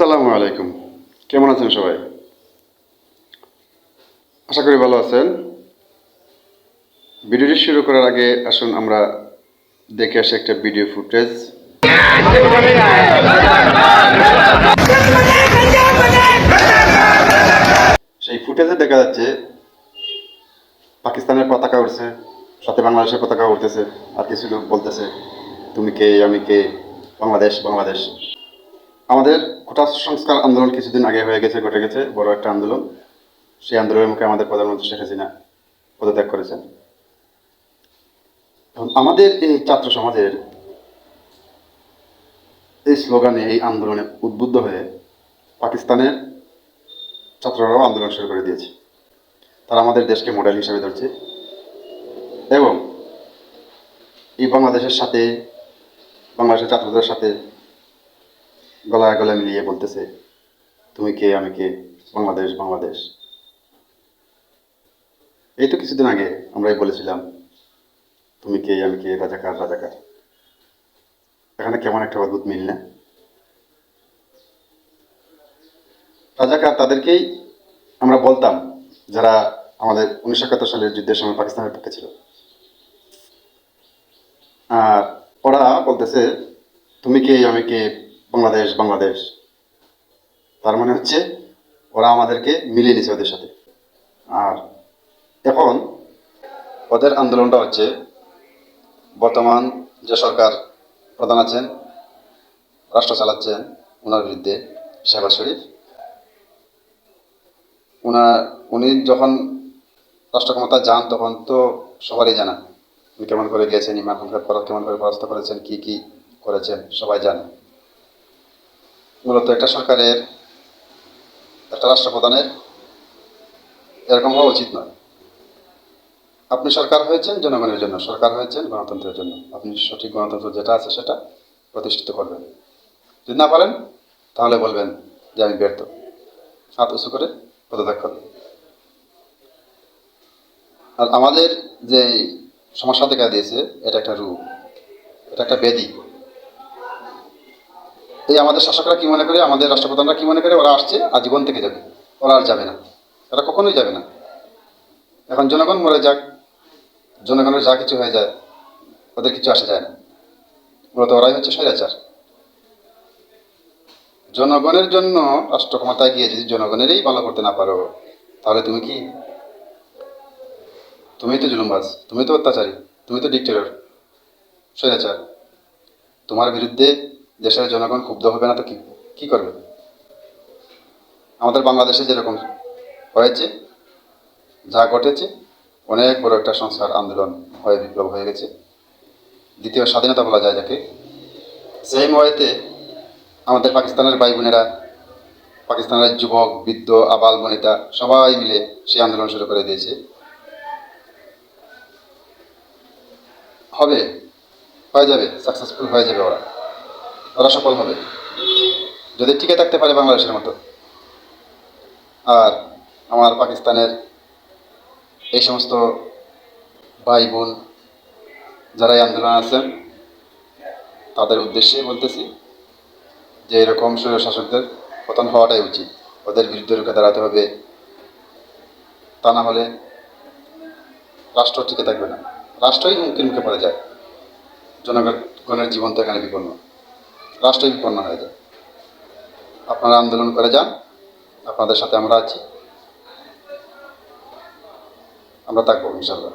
আসসালামু আলাইকুম। কেমন আছেন সবাই? আশা করি ভালো আছেন। ভিডিওটি শুরু করার আগে আসুন আমরা দেখে আসি একটা ভিডিও ফুটেজ। সেই ফুটেজে দেখা যাচ্ছে পাকিস্তানের পতাকা উঠছে সাথে বাংলাদেশের পতাকা উঠতেছে আর কিছু লোক বলতেছে, তুমি কে? আমি কে? বাংলাদেশ? বাংলাদেশ? আমাদের কোটা সংস্কার আন্দোলন কিছুদিন আগে হয়ে গেছে, ঘটে গেছে, বড় একটা আন্দোলন। সেই আন্দোলনের মুখে আমাদের প্রধানমন্ত্রী শেখ হাসিনা পদত্যাগ করেছেন। আমাদের এই ছাত্র সমাজের এই স্লোগানে, এই আন্দোলনে উদ্বুদ্ধ হয়ে পাকিস্তানের ছাত্ররাও আন্দোলন শুরু করে দিয়েছে। তারা আমাদের দেশকে মডেল হিসেবে ধরছে এবং এই বাংলাদেশের সাথে, বাংলাদেশের ছাত্রদের সাথে গলায় গলায় মিলিয়ে বলতেছে, তুমি কে? আমি কে? বাংলাদেশ বাংলাদেশ। এই তো কিছুদিন আগে আমরাই বলেছিলাম, তুমি কে? আমি কে? রাজাকার রাজাকার। এখানে কেমন একটা অদ্ভুত মিল না? রাজাকার তাদেরকেই আমরা বলতাম, যারা আমাদের উনিশশো একাত্তর সালের যুদ্ধের সময় পাকিস্তানের পক্ষে ছিল। আর ওরা বলতেছে, তুমি কে? আমি কে? বাংলাদেশ বাংলাদেশ। তার মানে হচ্ছে ওরা আমাদেরকে মিলিয়ে নিছে ওদের সাথে। আর এখন ওদের আন্দোলনটা হচ্ছে, বর্তমান যে সরকার প্রধান আছেন, রাষ্ট্র চালাচ্ছেন, ওনার বিরুদ্ধে শেহবাজ শরীফ। ওনার উনি যখন রাষ্ট্র ক্ষমতা যান, তখন তো সবারই জানা। উনি কেমন করে গিয়েছেন ইমান কেমন করে পরাস্ত করেছেন, কি কি করেছেন, সবাই জানে। মূলত একটা সরকারের, একটা রাষ্ট্রপ্রধানের, এরকম হওয়া উচিত নয়। আপনি সরকার হয়েছেন, জনগণের জন্য, সরকার হয়েছেন, গণতন্ত্রের জন্য। আপনি সঠিক গণতন্ত্র যেটা আছে সেটা প্রতিষ্ঠিত করবেন। যদি না পারেন, তাহলে বলবেন যে আমি ব্যর্থ। হাত উঁচু করে পদত্যাগ করবেন আর আমাদের যে সমস্যা দেখা দিয়েছে, এটা একটা রূপ, এটা একটা বেদি। এই আমাদের শাসকরা কি মনে করে, আমাদের রাষ্ট্রপ্রধানরা কি মনে করে, ওরা আসছে, আজীবন থেকে যাবে। ওরা আর যাবে না। এরা কখনোই যাবে না। এখন জনগণ মরে যাক, জনগণের যা কিছু হয়ে যায়, ওদের কিছু আসে যায় না। মূলত ওরাই হচ্ছে স্বৈরাচার। জনগণের জন্য রাষ্ট্র ক্ষমতায় গিয়ে যদি জনগণেরই ভালো করতে না পারো, তাহলে তুমি কি? তুমি তো জুলুমবাজ, তুমি তো অত্যাচারী, তুমি তো ডিক্টেটর, স্বৈরাচার। তোমার বিরুদ্ধে দেশের জনগণ ক্ষুব্ধ হবে না তো কি কি করবে? আমাদের বাংলাদেশে যেরকম হয়েছে, যা ঘটেছে, অনেক বড় একটা সংস্কার আন্দোলন হয়ে, বিপ্লব হয়ে গেছে। দ্বিতীয় স্বাধীনতা বলা যায় যাকে। সেই ময়েতে আমাদের পাকিস্তানের ভাই বোনেরা পাকিস্তানের যুবক, বৃদ্ধ, আবাল বনিতা, সবাই মিলে সেই আন্দোলন শুরু করে দিয়েছে। হবে, হয়ে যাবে সাকসেসফুল হয়ে যাবে ওরা। ওরা সফল হবে। যদি টিকে থাকতে পারে বাংলাদেশের মতো। আর আমার পাকিস্তানের এই সমস্ত ভাই বোন যারা এই আন্দোলন আছেন, তাদের উদ্দেশ্যে বলতেছি যে এরকম শাসকদের পতন হওয়াটাই উচিত। ওদের বিরুদ্ধে রুখে দাঁড়াতে হবে। তা না হলে রাষ্ট্র টিকে থাকবে না। রাষ্ট্রই হুমকির মুখে পড়ে যায়। জনগণের জীবন তো এখানে বিপন্ন। রাষ্ট্রই বিপন্ন হয়ে যায়। আপনারা আন্দোলন করে যান, আপনাদের সাথে আমরা আছি। আমরা থাকব ইনশাল্লাহ